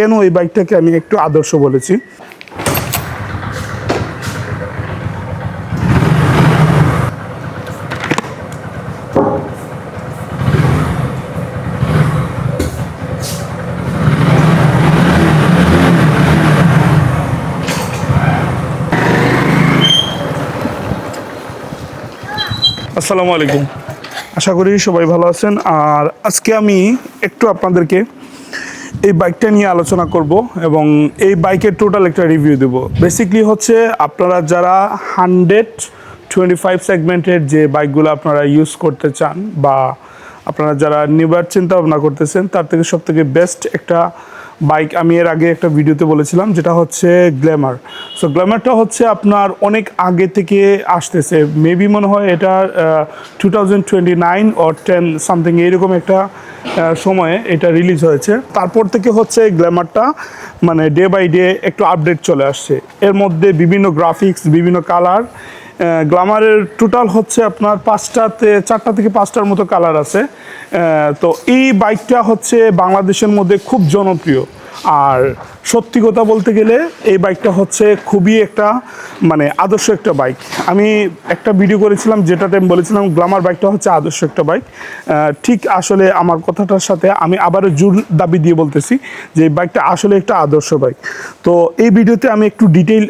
কেন এই বাইকটাকে আমি একটু আদর্শ বলেছি? আসসালামু আলাইকুম। আশা করি সবাই ভালো আছেন। আর আজকে আমি একটু আপনাদেরকে এই বাইকটা নিয়ে আলোচনা করব এবং এই বাইকের টোটাল একটা রিভিউ দেব। বেসিকলি হচ্ছে আপনারা যারা হান্ড্রেড টোয়েন্টি ফাইভ সেগমেন্টের যে বাইকগুলো আপনারা ইউজ করতে চান বা আপনারা যারা নেবার চিন্তা ভাবনা করতেছেন, তার থেকে সব থেকে বেস্ট একটা বাইক, আমি এর আগে একটা ভিডিওতে বলেছিলাম, যেটা হচ্ছে গ্ল্যামার। সো গ্ল্যামারটা হচ্ছে আপনার অনেক আগে থেকে আসতেছে। মেবি মনে হয় এটা two thousand twenty nine ten something এইরকম একটা সময়ে এটা রিলিজ হয়েছে। তারপর থেকে হচ্ছে গ্ল্যামারটা মানে ডে বাই ডে একটু আপডেট চলে আসছে। এর মধ্যে বিভিন্ন গ্রাফিক্স বিভিন্ন কালার গ্লামারের টোটাল হচ্ছে আপনার পাঁচটাতে, চারটা থেকে পাঁচটার মতো কালার আছে। তো এই বাইকটা হচ্ছে বাংলাদেশের মধ্যে খুব জনপ্রিয়। আর সত্যি কথা বলতে গেলে এই বাইকটা হচ্ছে খুবই একটা মানে আদর্শ একটা বাইক। আমি একটা ভিডিও করেছিলাম যেটাতে আমি বলেছিলাম গ্লামার বাইকটা হচ্ছে আদর্শ একটা বাইক। ঠিক আসলে আমার কথাটার সাথে আমি আবারও জোর দাবি দিয়ে বলতেছি যে এই বাইকটা আসলে একটা আদর্শ বাইক। তো এই ভিডিওতে আমি একটু ডিটেইল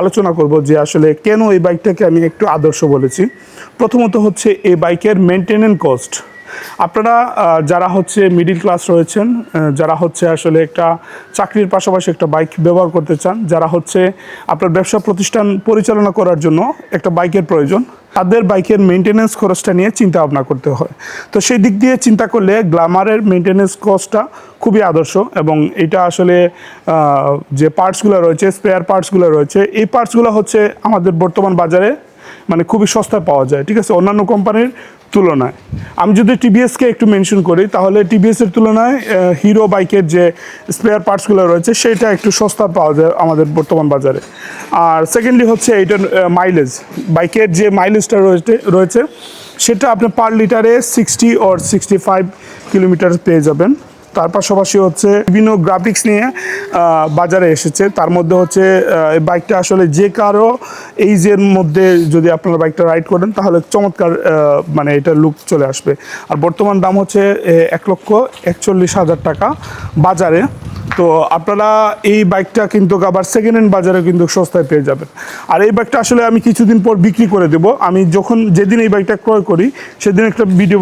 আলোচনা করব যে আসলে কেন এই বাইকটাকে আমি একটু আদর্শ বলেছি। প্রথমত হচ্ছে এই বাইকের মেনটেনেন্স কস্ট আপনারা যারা হচ্ছে মিডিল ক্লাস রয়েছেন যারা হচ্ছে আসলে একটা চাকরির পাশাপাশি একটা বাইক ব্যবহার করতে চান, যারা হচ্ছে আপনার ব্যবসা প্রতিষ্ঠান পরিচালনা করার জন্য একটা বাইকের প্রয়োজন, তাদের বাইকের মেনটেনেন্স খরচটা নিয়ে চিন্তা ভাবনা করতে হয়। তো সেই দিক দিয়ে চিন্তা করলে গ্লামারের মেনটেনেন্স কস্টটা খুবই আদর্শ এবং এটা আসলে যে পার্টসগুলো রয়েছে স্পেয়ার পার্টসগুলো রয়েছে, এই পার্টসগুলো হচ্ছে আমাদের বর্তমান বাজারে মানে খুবই সস্তায় পাওয়া যায়। ঠিক আছে? অন্যান্য কোম্পানির তুলনায়। আমি যদি টিভিএসকে একটু মেনশন করি, তাহলে টিভিএসের তুলনায় হিরো বাইকের যে স্পেয়ার পার্টসগুলো রয়েছে, সেটা একটু সস্তা পাওয়া যায় আমাদের বর্তমান বাজারে। আর সেকেন্ডলি হচ্ছে এইটার মাইলেজ বাইকের যে মাইলেজটা রয়েছে রয়েছে, সেটা আপনি পার লিটারে sixty or sixty five kilometre পেয়ে যাবেন। তার পাশাপাশি হচ্ছে বিভিন্ন গ্রাফিক্স নিয়ে বাজারে এসেছে। তার মধ্যে হচ্ছে বাইকটা আসলে যে কারও এইজের মধ্যে যদি আপনারা বাইকটা রাইড করেন, তাহলে চমৎকার মানে এটা লুক চলে আসবে। আর বর্তমান দাম হচ্ছে এক লক্ষ একচল্লিশ হাজার টাকা বাজারে। তো আপনারা এই বাইকটা কিন্তু আবার সেকেন্ড হ্যান্ড বাজারে কিন্তু সস্তায় পেয়ে যাবেন। আর এই বাইকটা আসলে আমি কিছুদিন পর বিক্রি করে দেব। আমি যখন যেদিন এই বাইকটা ক্রয় করি, সেদিন একটা ভিডিও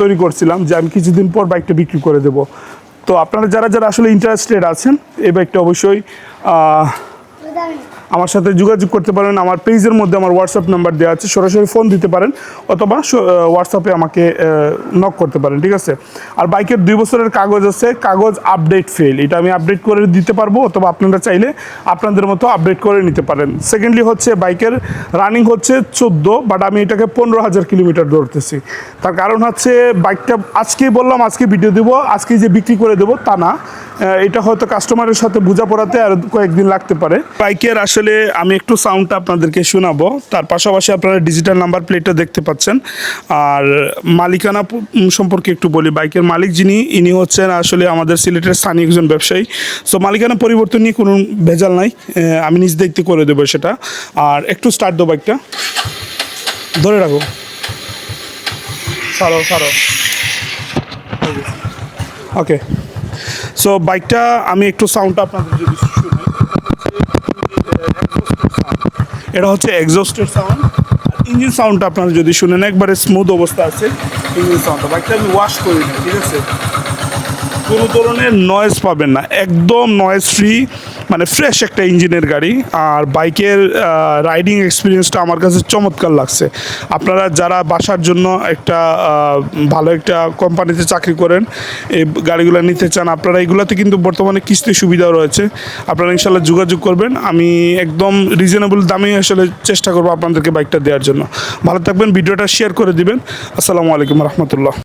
তৈরি করছিলাম যে আমি কিছুদিন পর বাইকটা বিক্রি করে দেব। তো আপনারা যারা যারা আসলে ইন্টারেস্টেড আছেন, এই বাইকটা অবশ্যই আমার সাথে যোগাযোগ করতে পারেন, আমার পেজের মধ্যে আমার হোয়াটসঅ্যাপ নাম্বার দেওয়া আছে, সরাসরি ফোন দিতে পারেন অথবা হোয়াটসঅ্যাপে আমাকে নক করতে পারেন, ঠিক আছে? আর বাইকের দুই বছরের কাগজ আছে, কাগজ আপডেট ফেল এটা আমি আপডেট করে দিতে পারব অথবা আপনারা চাইলে আপনাদের মতো আপডেট করে নিতে পারেন। সেকেন্ডলি হচ্ছে বাইকের রানিং হচ্ছে চোদ্দ বাট আমি এটাকে পনেরো হাজার কিলোমিটার দৌড়তেছি। তার কারণ হচ্ছে বাইকটা আজকেই বললাম, আজকে ভিডিও দেবো, আজকে যে বিক্রি করে দেবো তা না। এটা হয়তো কাস্টমারের সাথে বোঝাপড়াতে আর কয়েকদিন লাগতে পারে। বাইকের আসলে আমি একটু সাউন্ডটা আপনাদেরকে শোনাবো। তার পাশাপাশি আপনারা ডিজিটাল নাম্বার প্লেটটা দেখতে পাচ্ছেন। আর মালিকানা সম্পর্কে একটু বলি। বাইকের মালিক যিনি, ইনি হচ্ছেন আসলে আমাদের সিলেটের স্থানীয় একজন ব্যবসায়ী। সো মালিকানা পরিবর্তন নিয়ে কোনো ভেজাল নাই। আমি নিজ দেখতে করে দেবো সেটা। আর একটু স্টার্ট দেবো বাইকটা ধরে রাখো। সারো সারো ওকে সো বাইকটা আমি একটু সাউন্ডটা আপনাদের যদি এটা হচ্ছে এক্সস্টের সাউন্ড ইঞ্জিন সাউন্ডটা আপনারা যদি শুনেন, একবারে স্মুথ অবস্থা আছে। ইঞ্জিন সাউন্ডটা বাইকটা আমি ওয়াশ করি না ঠিক আছে? কোনো ধরনের নয়েজ পাবেন না। একদম নয়েজ ফ্রি মানে ফ্রেশ একটা ইঞ্জিনের গাড়ি। আর বাইকের রাইডিং এক্সপিরিয়েন্সটা আমার কাছে চমৎকার লাগছে। আপনারা যারা বাসার জন্য একটা ভালো একটা কোম্পানিতে চাকরি করেন, এই গাড়িগুলো নিতে চান, আপনারা এগুলোতে কিন্তু বর্তমানে কিস্তির সুবিধাও রয়েছে। আপনারা ইনশাল্লাহ যোগাযোগ করবেন। আমি একদম রিজনেবল দামে আসলে চেষ্টা করব আপনাদেরকে বাইকটা দেওয়ার জন্য। ভালো থাকবেন, ভিডিওটা শেয়ার করে দিবেন। আসসালামু আলাইকুম রহমতুল্লাহ।